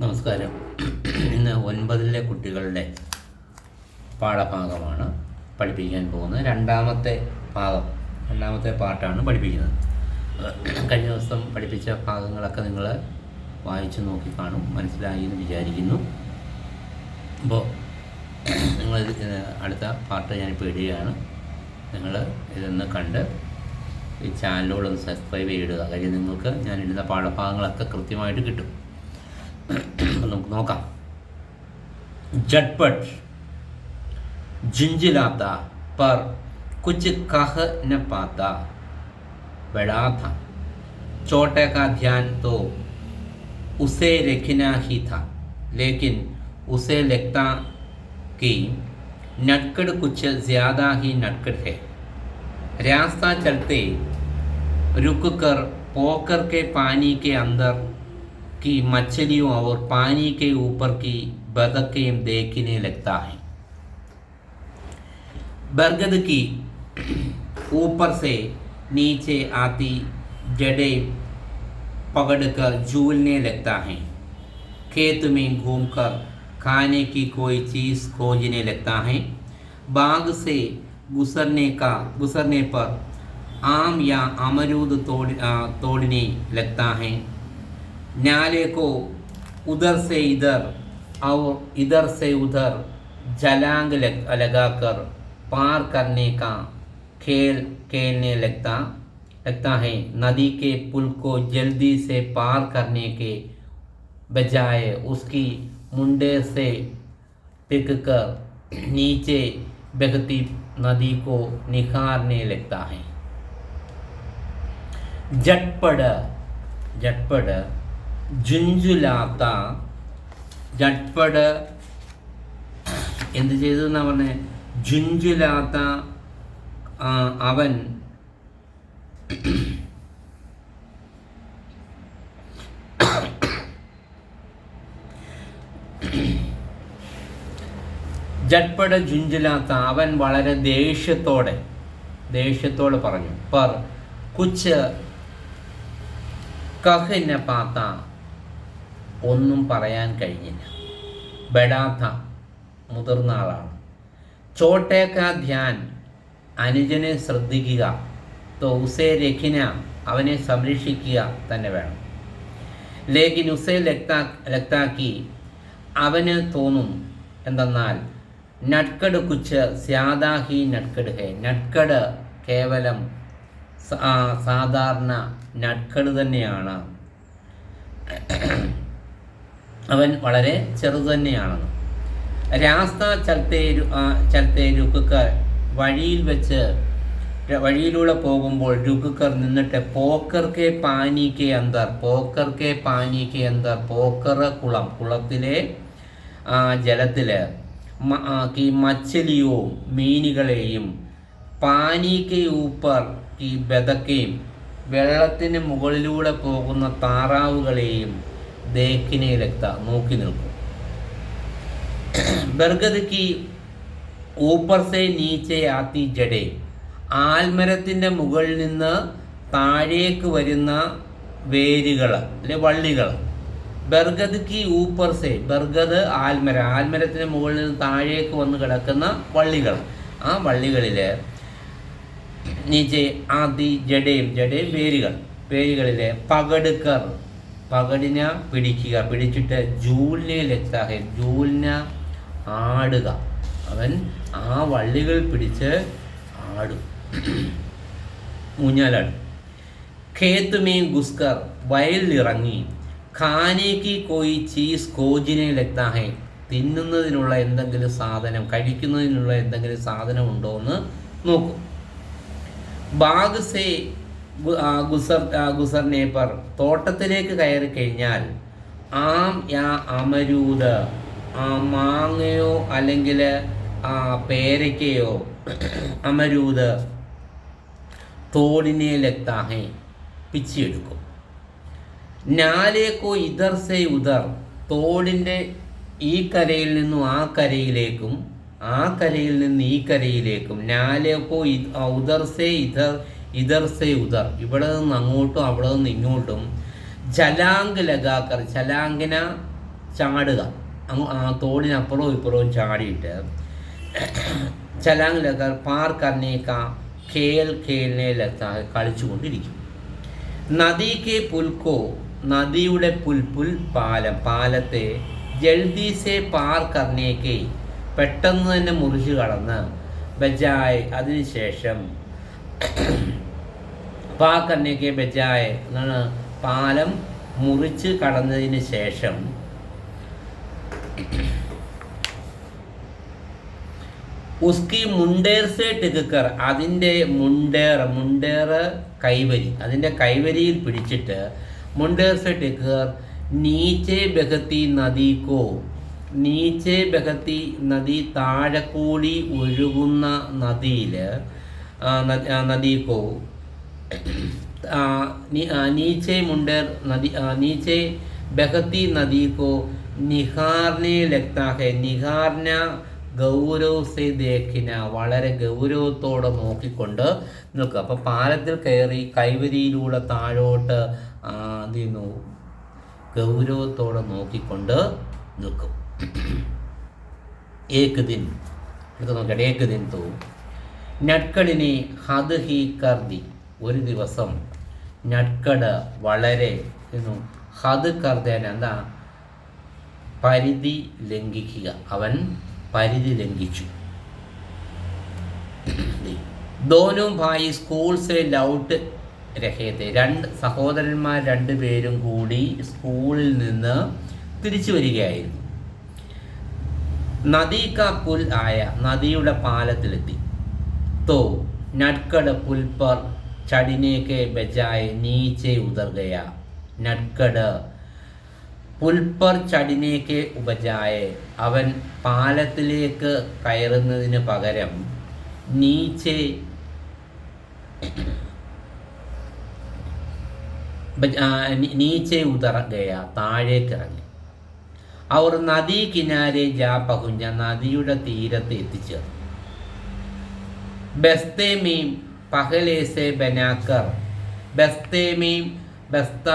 നമസ്കാരം. ഇന്ന് ഒൻപതിലെ കുട്ടികളുടെ പാഠഭാഗമാണ് പഠിപ്പിക്കാൻ പോകുന്നത്. രണ്ടാമത്തെ ഭാഗം രണ്ടാമത്തെ പാട്ടാണ് പഠിപ്പിക്കുന്നത്. കഴിഞ്ഞ ദിവസം പഠിപ്പിച്ച ഭാഗങ്ങളൊക്കെ നിങ്ങൾ വായിച്ചു നോക്കി കാണും. മനസ്സിലായി എന്ന് വിചാരിക്കുന്നു. അപ്പോൾ നിങ്ങൾ അടുത്ത പാട്ട് ഞാനിപ്പോൾ ഇടുകയാണ്. നിങ്ങൾ ഇതൊന്ന് കണ്ട് ഈ ചാനലോടൊന്ന് സബ്സ്ക്രൈബ് ചെയ്തിടുക. കാര്യം നിങ്ങൾക്ക് ഞാൻ ഇടുന്ന പാഠഭാഗങ്ങളൊക്കെ കൃത്യമായിട്ട് കിട്ടും. നമുക്ക് നോക്കാം झटपट झिंझिलाता पर कुछ कह न पाता बड़ा था छोटे का ध्यान तो उसे रखना ही था लेकिन उसे लगता कि नटकड़ कुछ ज़्यादा ही नटकड़ है रास्ता चलते रुक कर पोकर के पानी के अंदर की मछलियों और पानी के ऊपर की बतखें देखने लगता है। बरगद की ऊपर से नीचे आती जड़ें पकड़कर झूलने लगता है। खेत में घूमकर खाने की कोई चीज़ खोजने लगता है। बाग से गुजरने का, गुजरने पर आम या अमरूद तोड़ तोड़ने लगता है। नाले को उधर से इधर और इधर से उधर जलांग लग, लगाकर पार करने का खेल खेलने लगता लगता है नदी के पुल को जल्दी से पार करने के बजाय उसकी मुंडे से टिक कर नीचे बहती नदी को निखारने लगता है झटपट झटपट ജുഞ്ചുലാത്ത ജഡ്പട് എന്ത് ചെയ്തു എന്നാ പറഞ്ഞേ? ജുഞ്ചുലാത്ത അവൻ ജഡ്പട ജുഞ്ചുലാത്ത അവൻ വളരെ ദേഷ്യത്തോടെ ദേഷ്യത്തോടെ പറഞ്ഞു. പർ കുച്ച് കഹിന പാത്ത ഒന്നും പറയാൻ കഴിഞ്ഞില്ല. ബഡാത്ത മുതിർന്ന ആളാണ്. ചോട്ടേക്ക ധ്യാൻ. അനുജനെ ശ്രദ്ധിക്കുക. ഉസേ രഖിന അവനെ സംരക്ഷിക്കുക തന്നെ വേണം. ലേഖിൻ ഉസേ ലക്താ ലക്താക്കി അവന് തോന്നും എന്തെന്നാൽ നട്കട് കുച്ച് സ്യാദാഹി നട്കട് ഹേ. നട്കട് കേവലം സാധാരണ നട്കട് തന്നെയാണ്. അവൻ വളരെ ചെറുതു തന്നെയാണെന്ന്. രാസ്ത ചലത്തെ ചലത്തെ രുക്കുക്കർ വഴിയിൽ വെച്ച് വഴിയിലൂടെ പോകുമ്പോൾ രുക്കുക്കർ നിന്നിട്ട് പോക്കർക്കെ പാനിക്ക് അന്തർ പോക്കർക്കെ പാനിക്ക് അന്തർ പോക്കർ കുളം കുളത്തിലെ ഈ മച്ചലിയോ മീനുകളെയും പാനിക്ക് ഊപ്പർ ഈ ബതക്കയും വെള്ളത്തിന് മുകളിലൂടെ പോകുന്ന താറാവുകളെയും ദേക്കിനയിലെത്ത നോക്കി നിൽക്കും. ബർഗദ് കി ഊപ്പർ സെ നീച്ചെ ആത്തി ജഡേ. ആൽമരത്തിന്റെ മുകളിൽ നിന്ന് താഴേക്ക് വരുന്ന വേരുകൾ അല്ലെ വള്ളികൾ ബർഗദ് കി ഊപ്പർ സെ ബർഗദ് ആൽമര ആൽമരത്തിന് മുകളിൽ നിന്ന് താഴേക്ക് വന്ന് കിടക്കുന്ന വള്ളികൾ ആ വള്ളികളിൽ നീച്ചെ ആദി ജഡേം ജഡേം വേരുകൾ വേരുകളിലെ പകടുക്കർ പകടിനെ പിടിക്കുക. പിടിച്ചിട്ട് ജൂലിനെ ലക്താഹെ ജൂലിനെ ആടുക. അവൻ ആ വള്ളികൾ പിടിച്ച് ആടും. ഊഞ്ഞാലാടും. ഖേത്തുമേ ഗുസ്കർ വയലിറങ്ങി ഖാനേക്ക് കോയി ചീസ് കോജിനെ ലഗ്താഹെ തിന്നുന്നതിനുള്ള എന്തെങ്കിലും സാധനം കഴിക്കുന്നതിനുള്ള എന്തെങ്കിലും സാധനം ഉണ്ടോ എന്ന് നോക്കും. ബാഗ് സേ ഗു- ആ, ഗുസർ നേപ്പർ. തോട്ടത്തിലേക്ക് കയറി കഴിഞ്ഞാൽ ആം യാ അമരൂത് ആ മാങ്ങയോ അല്ലെങ്കിൽ ആ പേരയ്ക്കയോ അമരൂത് തോടിനെ ലഗ്താഹെ പിച്ചിയെടുക്കും. നാലേക്കോ ഇതർ സേ ഉദർ തോടിന്റെ ഈ കരയിൽ നിന്നും ആ കരയിലേക്കും ആ കരയിൽ നിന്ന് ഈ കരയിലേക്കും നാലേക്കോ ഉദർ സേ ഇതർ ഇതർ സേ ഉദർ. ഇവിടെ നിന്ന് അങ്ങോട്ടും അവിടെ നിന്ന് ഇങ്ങോട്ടും ജലാങ്ക് ലഗാക്കർ ജലാങ്കിന ചാടുക തോടിനപ്പുറവും ഇപ്പുറവും ചാടിയിട്ട് ചലാങ് ലഗർ പാർ കർണേക്ക ഖേൽ ഖേലിനെ ലഗ കളിച്ചുകൊണ്ടിരിക്കും. നദിക്ക് പുൽക്കോ നദിയുടെ പുൽപുൽ പാലം പാലത്തെ ജൽദീസെ പാർ കർണേക്ക് പെട്ടെന്ന് തന്നെ മുറിച്ച് കടന്ന് ബജായ്. അതിനുശേഷം പാ കർണേക്ക് ബജായ് എന്നാണ് പാലം മുറിച്ച് കടന്നതിന് ശേഷം ഉസ്കി മുണ്ടേർ സേ ടിക്കർ അതിന്റെ മുണ്ടേർ മുണ്ടേർ കൈവരി അതിന്റെ കൈവരിയിൽ പിടിച്ചിട്ട് മുണ്ടേർ സേ ടിക്കർ നീച്ചെ ബഹത്തി നദിക്കോ നീച്ചെ ബഹത്തി നദി താഴെ കൂടി ഒഴുകുന്ന നദിയിൽ നദിക്കോ ആ, നി- ആ, നീച്ചെ മുണ്ടേർ നദി ആ, നീച്ചെ ബഹത്തി നദി കോ നിഹാറിനെ ലഗ്താ ഹെ ഗൗരവ് സെ ദേഖിന. വളരെ ഗൗരവത്തോടെ നോക്കിക്കൊണ്ട് നിൽക്കുക. അപ്പോൾ പാലത്തിൽ കയറി കൈവരിയിലൂടെ താഴോട്ട് എന്ത് ചെയ്യുന്നു? ഗൗരവത്തോടെ നോക്കിക്കൊണ്ട് നിൽക്കും. ഏക് ദിൻ എടുത്ത് നോക്കട്ടെ ഏക് ദിൻ തോ നട്കളിനെ ഹദ് ഹി കർദി. ഒരു ദിവസം നട്കട് വളരെ എന്നു ഹത് കർദേന എന്താ പരിധി ലംഘിക്കുക. അവൻ പരിധി ലംഘിച്ചു. ദോനും ഭായി സ്കൂൾ സെ ലൗട്ട് രഹേത്തെ രണ്ട് സഹോദരന്മാർ രണ്ട് പേരും കൂടി സ്കൂളിൽ നിന്ന് തിരിച്ചു വരികയായിരുന്നു. നദി കാ പുൽ ആയ നദിയുടെ പാലത്തിലെത്തി. തോ നട്കട പുൽപ്പർ ചടിനേക്ക് ബജായ് നീച്ചെ ഉദർഗയ നട്കട്. പുൽപ്പർ ചടിനേക്ക് ഉപജായ്. അവൻ പാലത്തിലേക്ക് കയറുന്നതിന് പകരം നീച്ചെ നീച്ചെ ഉദർഗയ താഴേക്കിറങ്ങി. അവർ നദീ കിനാരെ ജാ പകുഞ്ഞ നദിയുടെ തീരത്ത് എത്തിച്ചേർന്നു. ബസ്തേമീം പഹലേസെ ബനാക്കർ. ബസ്തേമീം ബസ്ത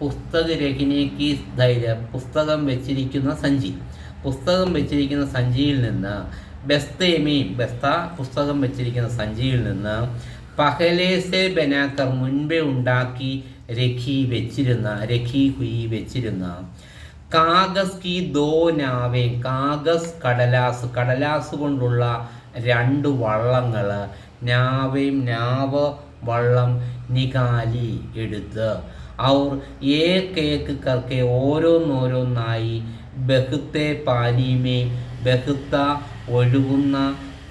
പുസ്തക രഹിനേക്ക് ധൈര്യ. പുസ്തകം വെച്ചിരിക്കുന്ന സഞ്ചി. പുസ്തകം വെച്ചിരിക്കുന്ന സഞ്ചിയിൽ നിന്ന് ബസ്തേമീം ബസ്ത പുസ്തകം വെച്ചിരിക്കുന്ന സഞ്ചിയിൽ നിന്ന് പഹലേസെ ബനാക്കർ മുൻപേ ഉണ്ടാക്കി രഖി വെച്ചിരുന്ന രഖി ഹുയി വെച്ചിരുന്ന. കാഗസ് കി ദോ നാവേ കാഗസ് കടലാസ്. കടലാസ് കൊണ്ടുള്ള രണ്ട് വള്ളങ്ങൾ നാവേം നാവ വള്ളം നികാലി എടുത്ത്. അവർ ഏക്ക് ഏക്ക് കർക്കെ ഓരോന്നോരോന്നായി ബഹുത്തെ പാനീമേം ബഹുത്ത ഒഴുകുന്ന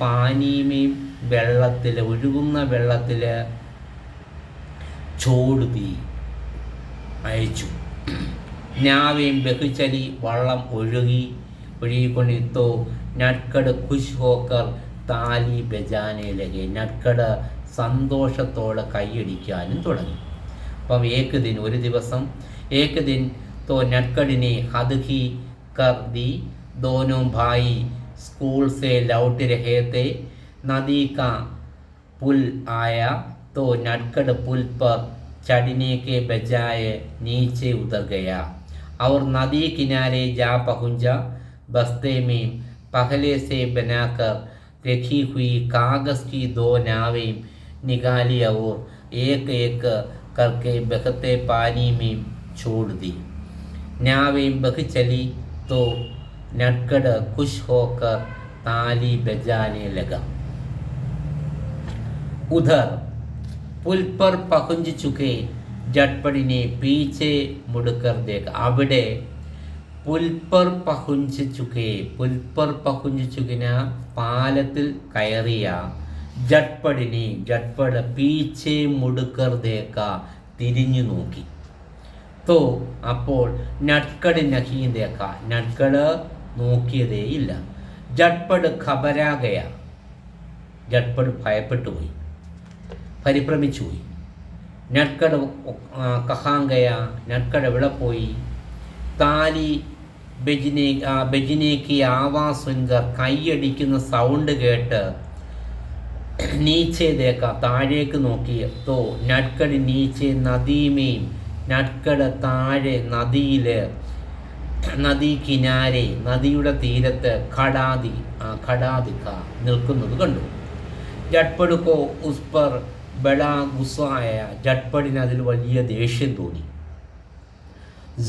പാനീമേം വെള്ളത്തിൽ ഒഴുകുന്ന വെള്ളത്തിൽ ചോടുതി അയച്ചു. ഞാവേം ബഹുചലി വള്ളം ഒഴുകി ഒഴുകിക്കൊണ്ടിത്തോ നട്കട് ഖുഷ് ഹോക്കർ താലി ബജാനയിലകെ നക്കട സന്തോഷത്തോടെ കൈയടിക്കാനും തുടങ്ങി. അപ്പം ഏക്ക് ദിൻ ഒരു ദിവസം ഏക്ക് ദിൻ തോ നക്കടിനെ ഹദ്ഹി കർ ദി ദോനോ ഭായി സ്കൂൾ സെ ലൗട്ട് രഹേത്തെ നദി കാ പുൽ ആയ तो नटखड़ पुल पर चढ़ने के बजाय नीचे उतर गया और नदी किनारे जा पहुंचा बस्ते में पहले से बनाकर रखी हुई कागज़ की दो नावें निकाली और एक एक करके बहते पानी में छोड़ दी। नावें बह चली तो नटकड़ खुश होकर ताली बजाने लगा। उधर पुल पर पहुँच चुके जटपड़ी ने पीछे मुड़कर देखा। अबड़े പുൽപ്പർ പഹുഞ്ച് പുൽപ്പർ പഹുഞ്ച് ചുകിന പാലത്തിൽ കയറിയ. ജഡ്പടിനി ജഡ്പട് പീച്ചെ മുടുക്കർ ദേക്ക തിരിഞ്ഞു നോക്കി. തോ അപ്പോൾ നട്കട് നഹീ ദേക്ക നട്കട് നോക്കിയതേയില്ല. ജഡ്പട് ഖബരാകയ. പോയി പരിഭ്രമിച്ചു പോയി നട്കട് കഹാങ്കയ നട്കട് എവിടെ പോയി താലി ബെജിനെ ബെജിനേക്ക് ആവാസുങ്കർ കൈയടിക്കുന്ന സൗണ്ട് കേട്ട് നീച്ചേതേക്ക താഴേക്ക് നോക്കി. തോ നട്കട് നീച്ചെ നദീമേ നട്കട് താഴെ നദിയിൽ നദി കിനാരെ നദിയുടെ തീരത്ത് ഖടാതി ആ, ഖടാദിക്ക നിൽക്കുന്നത് കണ്ടു. ജഡ്പടുക്കോ ഉസ്പർ ബഡാ ഗുസായ ജഡ്പടിന് അതിൽ വലിയ ദേഷ്യം തോന്നി.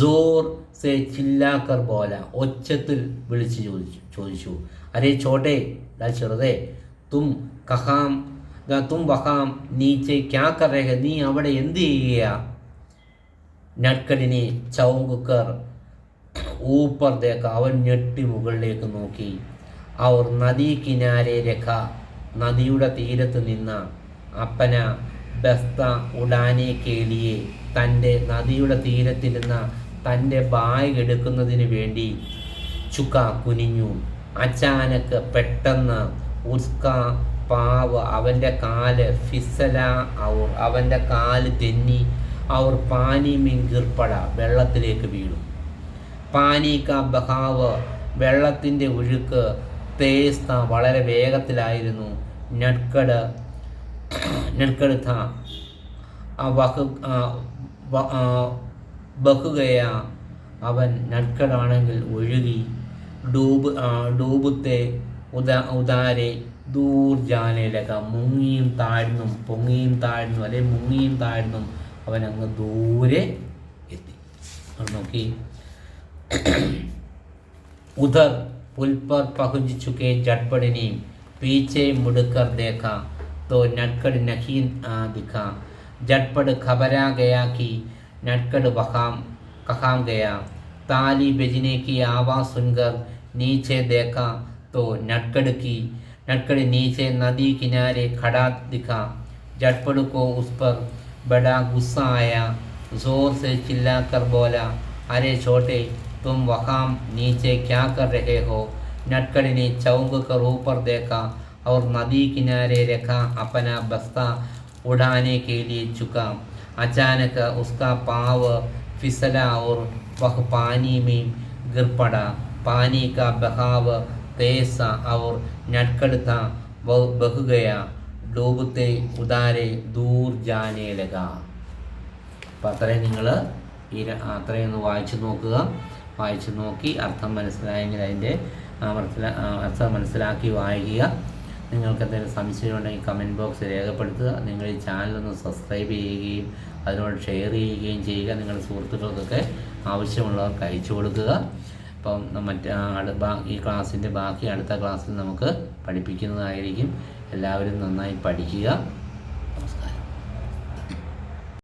ജോർ സെ ചില്ലാക്കർ പോല ഒച്ചത്തിൽ വിളിച്ചു ചോദിച്ചു ചോദിച്ചു. അരേ ചോട്ടെ ഡാ ചെറുതേ തും കഹാം തും വഹാം നീച്ചെ ക്യാ കറേഹ നീ അവിടെ എന്ത് ചെയ്യുക നട്കടിനെ ചൗങ്കുക്കർ ഊപ്പർ ദേക്ക അവൻ ഞെട്ടി മുകളിലേക്ക് നോക്കി. അവർ നദീ കിനാരെ രഖ നദിയുടെ തീരത്ത് നിന്ന അപ്പന ബസ്ത ഉഡാനെ കേളിയെ തന്റെ നദിയുടെ തീരത്തിരുന്ന തന്റെ ബാഗ് എടുക്കുന്നതിന് വേണ്ടി ചുക്ക കുനിഞ്ഞു. അച്ചാനക്ക് പെട്ടെന്ന് ഉസ്ക പാവ് അവന്റെ കാൽ ഫിസല അവർ അവന്റെ കാൽ തെന്നി അവർ പാനി മിങ്കിർപ്പട വെള്ളത്തിലേക്ക് വീണു. പാനി കാ ബഹാവ് വെള്ളത്തിന്റെ ഒഴുക്ക് തേസ്ത വളരെ വേഗത്തിലായിരുന്നു. നട്കട് നറുക്കെടുത്ത വഹു ബഹുകയ അവൻ നടുക്കലാണെങ്കിൽ ഒഴുകി ഡൂബ് ഡൂബത്തെ ഉദാ ഉദാരെ ദൂർജാനയിലക മുങ്ങിയും താഴ്ന്നും പൊങ്ങിയും താഴ്ന്നു അല്ലെങ്കിൽ മുങ്ങിയും താഴ്ന്നും അവൻ അങ്ങ് ദൂരെ എത്തി. നോക്കി. ഉദർ പുൽപ്പർ പകുജിച്ചുക്കെ ജഡ്പടിനെയും पीछे മുടുക്കർ देखा तो नटकड़ नहीं दिखा जटपड़ घबरा गया कि नटकड़ वहाम कहाँ गया ताली बजने की आवाज़ सुनकर नीचे देखा तो नटकड़ की नटकड़ नीचे नदी किनारे खड़ा दिखा जटपड़ को उस पर बड़ा गुस्सा आया ज़ोर से चिल्लाकर बोला अरे छोटे तुम वहाँ नीचे क्या कर रहे हो नटकड़ ने चौंक कर ऊपर देखा और नदी किनारे रखा अपना बस्ता उड़ाने के लिए झुका अचानक उसका पाँव फिसला और वह पानी में गिर पड़ा पानी का बहाव तेज था और नटकड़ था वह बह गया डूबते उदारे दूर जाने लगा അപ്പം അത്രയും നിങ്ങൾ ഈ ര- അത്രയും ഒന്ന് വായിച്ചു നോക്കുക വായിച്ചു നോക്കി അർത്ഥം മനസ്സിലായെങ്കിൽ അതിൻ്റെ ആ, മനസ്സിലാ ആ, അർത്ഥം മനസ്സിലാക്കി വായിക്കുക നിങ്ങൾക്ക് എന്തെങ്കിലും സംശയം ഉണ്ടെങ്കിൽ കമന്റ് ബോക്സ് രേഖപ്പെടുത്തുക. നിങ്ങൾ ഈ ചാനലൊന്ന് സബ്സ്ക്രൈബ് ചെയ്യുകയും അതിനോട് ഷെയർ ചെയ്യുകയും ചെയ്യുക. നിങ്ങളുടെ സുഹൃത്തുക്കൾക്കൊക്കെ ആവശ്യമുള്ളവർക്ക് അയച്ചു കൊടുക്കുക. അപ്പം ബാ- ഈ ക്ലാസ്സിന്റെ ബാക്കി അടുത്ത ക്ലാസ്സിൽ നമുക്ക് പഠിപ്പിക്കുന്നതായിരിക്കും. എല്ലാവരും നന്നായി പഠിക്കുക.